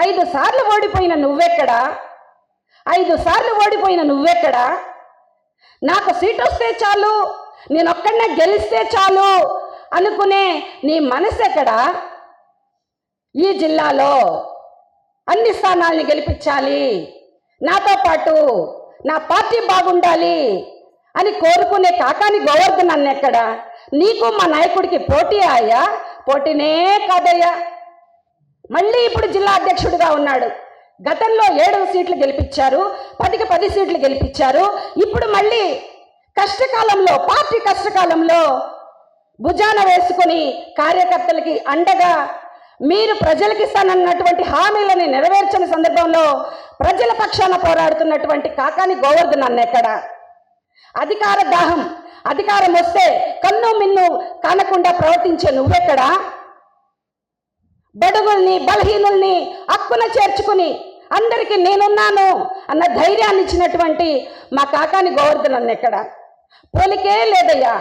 ఐదు సార్లు ఓడిపోయిన నువ్వెక్కడా? ఐదు సార్లు ఓడిపోయిన నువ్వెక్కడా? నాకు సీట్ వస్తే చాలు నేను ఒక్కడనే గెలిస్తే చాలు అనుకునే నీ మనసు ఎక్కడా ఈ జిల్లాలో అన్ని స్థానాల్ని గెలిపించాలి నాతో పాటు నా పార్టీ బాగుండాలి అని కోరుకునే కాకాని గోవర్ధన్ అన్నెక్కడ? నీకు మా నాయకుడికి పోటీ అయ్యా? పోటీనే కాదయ్యా. మళ్ళీ ఇప్పుడు జిల్లా అధ్యక్షుడిగా ఉన్నాడు. గతంలో ఏడు సీట్లు గెలిపించారు పదికి పది సీట్లు గెలిపించారు. ఇప్పుడు మళ్ళీ కష్టకాలంలో పార్టీ కష్టకాలంలో భుజాన వేసుకొని కార్యకర్తలకి అండగా మీరు ప్రజలకి ఇస్తానన్నటువంటి హామీలని నెరవేర్చని సందర్భంలో ప్రజల పక్షాన పోరాడుతున్నటువంటి కాకాని గోవర్ధన్ అన్నెక్కడ అధికార దాహం. అధికారం వస్తే కన్ను మిన్ను కానకుండా ప్రవర్తించే నువ్వెక్కడా? బడుగుల్ని బలహీనుల్ని అక్కున చేర్చుకుని అందరికీ నేనున్నాను అన్న ధైర్యాన్ని ఇచ్చినటువంటి మా కాకాని గోవర్ధన్ అన్న ఎక్కడ పోలికే లేదయ్యా.